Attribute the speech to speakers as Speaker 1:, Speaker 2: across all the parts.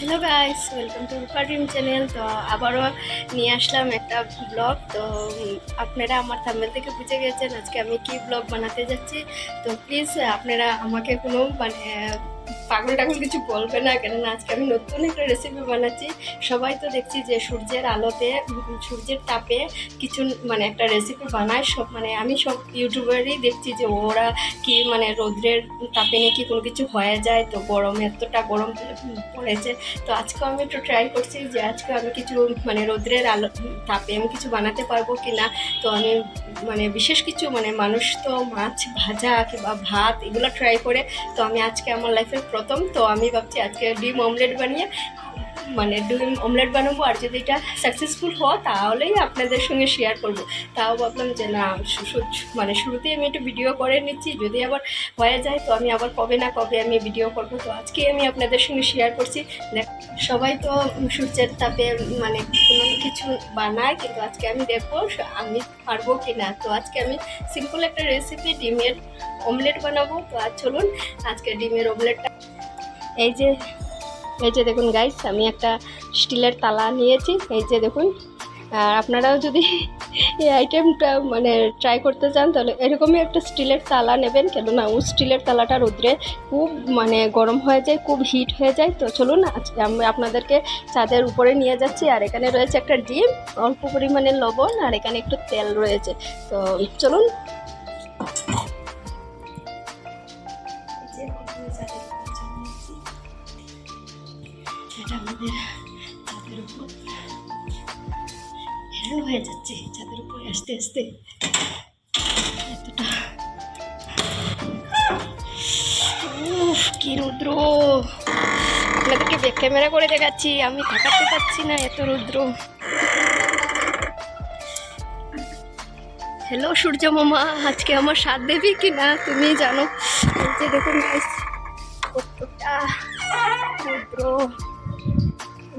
Speaker 1: Hello guys welcome to Rupa dream channel তো আবারও নিয়ে আসলাম একটা ব্লগ তো আপনারা আমার থাম্বেল থেকে বুঝে গেছেন আজকে আমি কি ব্লগ বানাতে যাচ্ছি। তো প্লিজ আপনারা আমাকে কোনো মানে পাগল টাগল কিছু বলবে না, কেননা আজকে আমি নতুন একটা রেসিপি বানাচ্ছি। সবাই তো দেখছি যে সূর্যের আলোতে সূর্যের তাপে কিছু মানে একটা রেসিপি বানায়। সব মানে আমি সব ইউটিউবারই দেখছি যে ওরা কি মানে রোদ্রের তাপে নাকি কোনো কিছু হয়ে যায়, তো গরম, এতটা গরম পড়েছে। তো আজকে আমি একটু ট্রাই করছি যে আজকে আমি কিছু মানে রোদ্রের আলো, তাপে আমি কিছু বানাতে পারব কি না তো আমি মানে বিশেষ কিছু মানে মানুষ তো মাছ ভাজা কিংবা ভাত এগুলো ট্রাই করে, তো আমি আজকে আমার লাইফের প্রথম, তো আমি ভাবছি আজকে ডিম অমলেট বানিয়ে মানে ডিম অমলেট বানাবো। আর যদি এটা সাকসেসফুল হয় তাহলেই আপনাদের সঙ্গে শেয়ার করব। তাও ভাবলাম যে না মানে শুরুতেই আমি একটু ভিডিও করে নিচ্ছি। যদি আবার হয়ে যায়, তো আমি আবার কবে না কবে আমি ভিডিও করব। তো আজকে আমি আপনাদের সঙ্গে শেয়ার করছি। দেখ, সবাই তো সূর্যের তাপে মানে কোনো কিছু বানায়, কিন্তু আজকে আমি দেখব আমি পারব কি না তো আজকে আমি সিম্পল একটা রেসিপি ডিমের অমলেট বানাবো। তো আজ চলুন, আজকে ডিমের অমলেটটা এই যে এই যে দেখুন গাইস আমি একটা স্টিলের তালা নিয়েছি। এই যে দেখুন, আর আপনারাও যদি এই আইটেমটা মানে ট্রাই করতে চান, তাহলে এরকমই একটা স্টিলের তালা নেবেন। কেননা ও স্টিলের তালাটা রোদ্রে খুব মানে গরম হয়ে যায়, খুব হিট হয়ে যায়। তো চলুন, আজকে আমি আপনাদেরকে ছাদের উপরে নিয়ে যাচ্ছি। আর এখানে রয়েছে একটা ডিম, অল্প পরিমাণে লবণ, আর এখানে একটু তেল রয়েছে। তো চলুন ছাদের হ্যাঁ যাচ্ছে ছাদের উপরে আস্তে আস্তে। উফ, কি রুদ্র। আপনাদেরকে ব্যাক ক্যামেরা করে দেখাচ্ছি, আমি থাকাতে পারছি না এত রুদ্র। হ্যালো সূর্য মামা, আজকে আমার সাথ দেবি কি না তুমি জানো? যে দেখুন রুদ্র।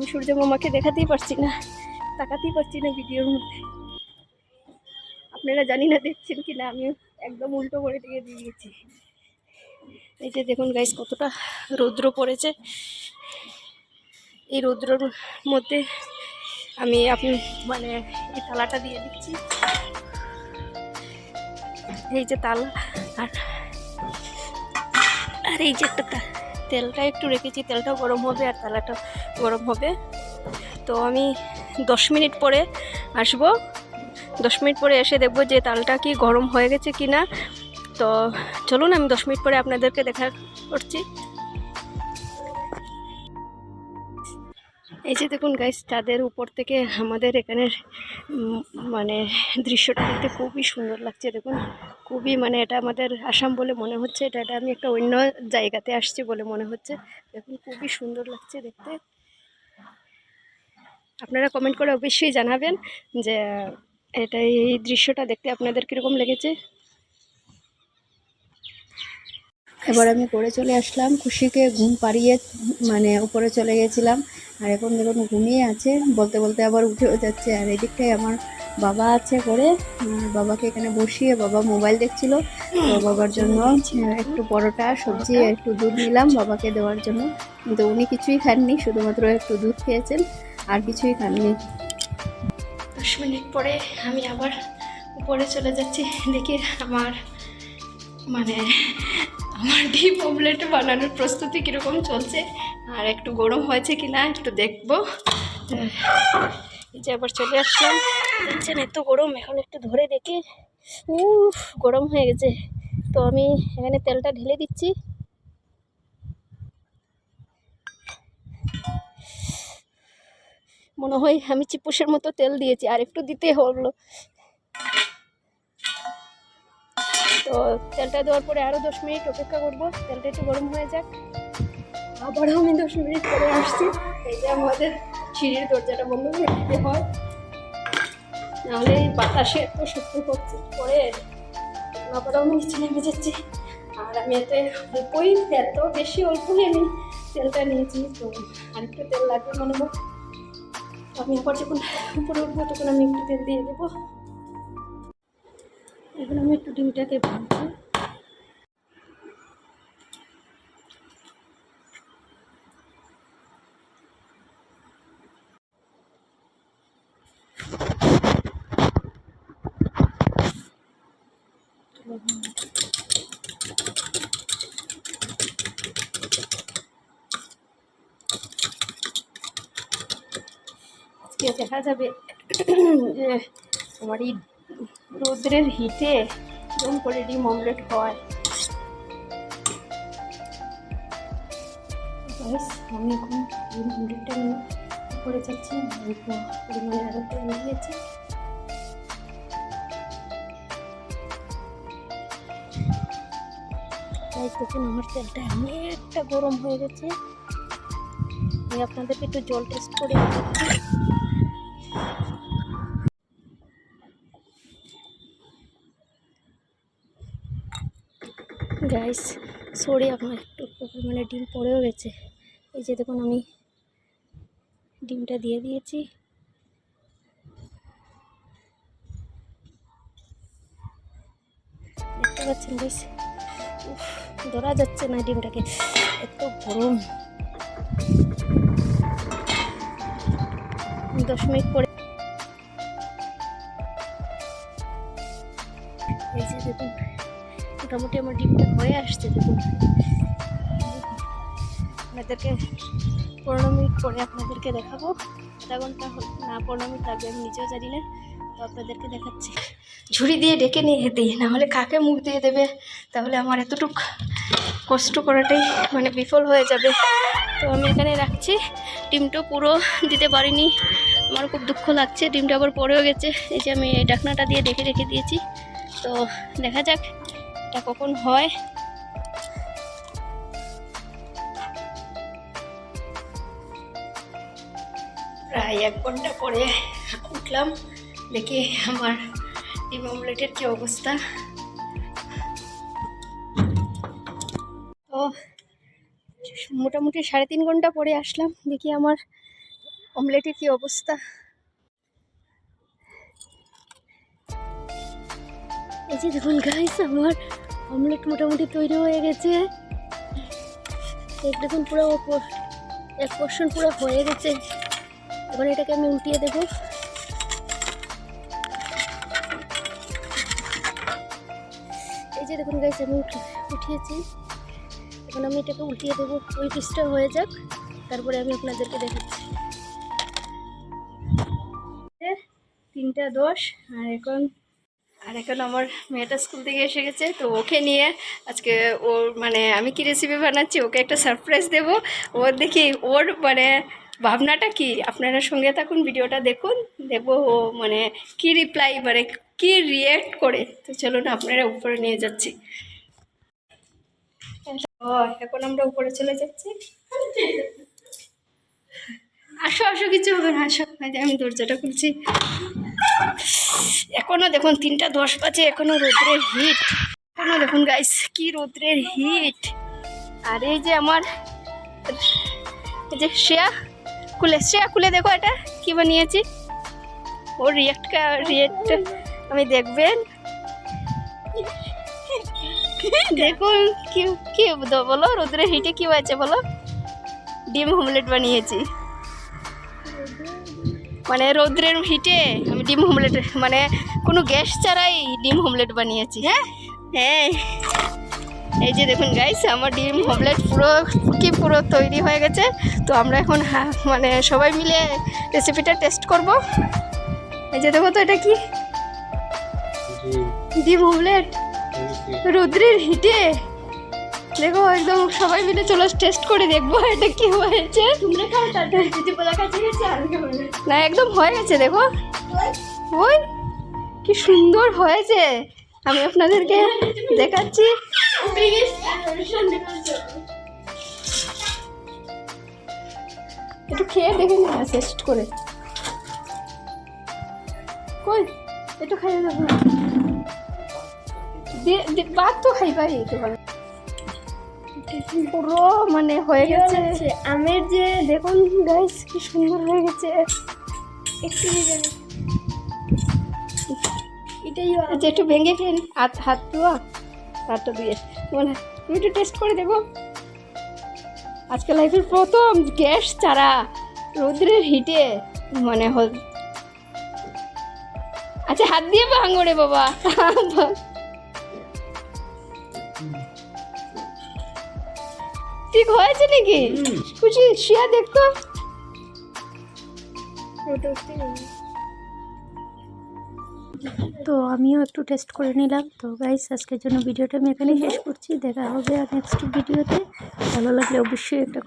Speaker 1: আমি সূর্য মামাকে দেখাতেই পারছি না, তাকাতেই পারছি না ভিডিওর মধ্যে। আপনারা জানি না দেখছেন কি না আমি একদম উল্টো করে দিয়ে দিয়েছি। এই যে দেখুন গাইস কতটা রৌদ্র পড়েছে। এই রৌদ্রর মধ্যে আমি আপনি মানে এই তালাটা দিয়ে দিচ্ছি। এই যে তালা, আর আর এই যে একটা তা- তেলটা একটু রেখেছি, তেলটাও গরম হবে আর তালাটা গরম হবে। তো আমি দশ মিনিট পরে আসব। দশ মিনিট পরে এসে দেখব যে তালটা কি গরম হয়ে গেছে কি না তো চলুন, আমি দশ মিনিট পরে আপনাদেরকে দেখা করছি। এই যে দেখুন গাইস তাদের উপর থেকে আমাদের এখানের মানে দৃশ্যটা দেখতে খুবই সুন্দর লাগছে দেখুন। খুবই মানে এটা আমাদের আসাম বলে মনে হচ্ছে, এটা এটা আমি একটা অন্য জায়গাতে আসছি বলে মনে হচ্ছে। দেখুন খুবই সুন্দর লাগছে দেখতে। আপনারা কমেন্ট করে অবশ্যই জানাবেন যে, এটা এই দৃশ্যটা দেখতে আপনাদের কীরকম লেগেছে। এবার আমি করে চলে আসলাম, খুশিকে ঘুম পাড়িয়ে মানে উপরে চলে গেছিলাম। আর এখন দেখুন ঘুমিয়ে আছে, বলতে বলতে আবার উঠেও যাচ্ছে। আর এদিকটায় আমার বাবা আছে করে বাবাকে এখানে বসিয়ে বাবা মোবাইল দেখছিল। তো বাবার জন্য একটু পরোটা, সবজি একটু দুধ নিলাম বাবাকে দেওয়ার জন্য। কিন্তু উনি কিছুই খাননি, শুধুমাত্র একটু দুধ খেয়েছেন, আর কিছুই খাননি। দশ মিনিট পরে আমি আবার উপরে চলে যাচ্ছি। দেখি আমার মানে আমার ডিম অমলেট বানানোর প্রস্তুতি কীরকম চলছে? আর একটু গরম হয়েছে কি না একটু দেখব। এই যে আবার চলে আসলাম। দেখছেন, এত গরম, এখন একটু ধরে দেখি। উফ, গরম হয়ে গেছে। তো আমি এখানে তেলটা ঢেলে দিচ্ছি। মনে হয় আমি চিপুসের মতো তেল দিয়েছি, আর একটু দিতে হলো। তো তেলটা দেওয়ার পরে আরও দশ মিনিট অপেক্ষা করব। তেলটা একটু গরম হয়ে যাক। আবারও আমি দশ মিনিট পরে আসছি। এই যে আমাদের সিঁড়ির দরজাটা বন্ধ করে দিতে হয়। নাহলে বাতাসে এত শক্ত করছে। পরে আবারও আমি নিচে নেমে যাচ্ছি। আর আমি এতে অল্পই এত বেশি অল্পই আমি তেলটা নিয়েছি, তো আরেকটু তেল লাগবে মনে হয়। আমি আবার যখন উপরে উঠবো, তখন আমি একটু তেল দিয়ে দেবো। এখন আমি একটু ডিমটাকে ভাঙছি আজকে দেখা হ্যাঁ, যাবে। যে আমার এই রোদ্রের হিটে এরকম করে ডিম অমলেট হয়। আমি এখন ডিম অমলেটটা নিয়ে করে অল্প পরিমাণে তেল দিয়েছি Guys, দেখুন আমার তেলটা অনেকটা গরম হয়ে গেছে। আমি আপনাদেরকে একটু জল টেস্ট করে দিচ্ছি গাইস সরি আপনার একটু পরিমাণে ডিম পড়েও গেছে। এই যে দেখুন, আমি ডিমটা দিয়ে দিয়েছি। দেখতে পাচ্ছেন গাইস ধরা যাচ্ছে না ডিমটাকে। এত গরম। দশ মিনিট পরে এই যে দেখুন মোটামুটি আমার ডিমটা হয়ে আসছে দেখুন। আপনাদেরকে পনেরো মিনিট পরে আপনাদেরকে দেখাবো। আধা ঘণ্টা না পনেরো মিনিট লাগবে আমি নিজেও জানি না, তো আপনাদেরকে দেখাচ্ছি। ঝুড়ি দিয়ে ডেকে নিয়ে দিই নাহলে কাকে মুখ দিয়ে দেবে? তাহলে আমার এতটুক কষ্ট করাটাই মানে বিফল হয়ে যাবে। তো আমি এখানে রাখছি। ডিমটা পুরো দিতে পারিনি। আমার খুব দুঃখ লাগছে, ডিমটা আবার পড়েও গেছে। এই যে আমি ডাকনাটা দিয়ে ডেকে রেখে দিয়েছি। তো দেখা যাক। এটা কখন হয়? প্রায় এক ঘণ্টা পরে উঠলাম, দেখি আমার ডিম অমলেটের কী অবস্থা। তো মোটামুটি সাড়ে তিন ঘণ্টা পরে আসলাম, দেখি আমার অমলেটের কী অবস্থা। এই যে দেখুন গাইস আমার অমলেট মোটামুটি তৈরি হয়ে গেছে। দেখুন পুরো এক পোর্শন পুরো হয়ে গেছে। এখন এটাকে আমি উল্টিয়ে দেবো। এই যে দেখুন গাইস আমি উঠে- উঠিয়েছি। এখন আমি এটাকে উল্টিয়ে দেবো, ওই পিসটা হয়ে যাক। তারপরে আমি আপনাদেরকে দেখাচ্ছি। তিনটা দশ, আর এখন আর এখন আমার মেয়েটা স্কুল থেকে এসে গেছে, তো ওকে নিয়ে আজকে ওর মানে আমি কি রেসিপি বানাচ্ছি ওকে একটা সারপ্রাইজ দেব। ওর দেখি ওর মানে ভাবনাটা কি? আপনারা সঙ্গে থাকুন, ভিডিওটা দেখুন দেখব ও মানে কি রিপ্লাই মানে কি রিয়েক্ট করে। তো চলুন আপনারা উপরে নিয়ে যাচ্ছি। এখন আমরা উপরে চলে যাচ্ছি। আসো আসো, কিছু হবে না, আসো। আমি দরজাটা খুলছি। এখনও দেখুন, তিনটা দশ বাজে, এখনও রোদ্রের হিট এখনও দেখুন গাইস কি রোদ্রের হিট আর এই যে আমার যে শ্রেয়া খুলে শ্রেয়া খুলে দেখো এটা, কি বানিয়েছি? ওর রিয়েক্টটা রিয়েক্ট আমি দেখবেন। দেখুন, কি কি বলো রোদ্রের হিটে কি হয়েছে বলো? ডিম অমলেট বানিয়েছি। মানে রৌদ্রের হিটে আমি ডিম হোমলেট মানে কোনো গ্যাস ছাড়াই ডিম হোমলেট বানিয়েছি হ্যাঁ? হ্যাঁ। এই যে দেখুন গাইস আমার ডিম হোমলেট পুরো কি পুরো তৈরি হয়ে গেছে। তো আমরা এখন হা- মানে সবাই মিলে রেসিপিটা টেস্ট করব। এই যে দেখো তো এটা কি? ডিম হোমলেট রৌদ্রের হিটে। দেখো একদম সবাই মিলে চলো টেস্ট করে দেখব এটা কি হয়েছে। তোমরা খাও তারপরে যদি বলা কাছে গেছে আর না একদম হয়ে গেছে দেখো। ওই কি সুন্দর হয়েছে। আমি আপনাদেরকে দেখাচ্ছি। একটু খেয়ে দেখে নিন না টেস্ট করে। কই একটু খাইয়ে দেখো বাদ তো খাইবাই একটু পুরো মানে হয়ে গেছে। আমের যে দেখুন গাইস কি সুন্দর হয়ে গেছে। একটু এটাই যে একটু ভেঙে খেয়ে নি। হাত হাত ধোয়া। হাতটা দিয়ে মানে তুমি একটু টেস্ট করে দেখো আজকে লাইফের প্রথম গ্যাস ছাড়া রোদ্রের হিটে মানে হল। আচ্ছা হাত দিয়ে ভাঙো রে বাবা। ঠিক হয়েছে নাকি? খুশি? শিয়া দেখতো তো। আমিও একটু টেস্ট করে নিলাম। তো গাইস আজকের জন্য ভিডিওটা আমি এখানেই শেষ করছি। দেখা হবে আর নেক্সট ভিডিওতে ভালো লাগলে অবশ্যই একটা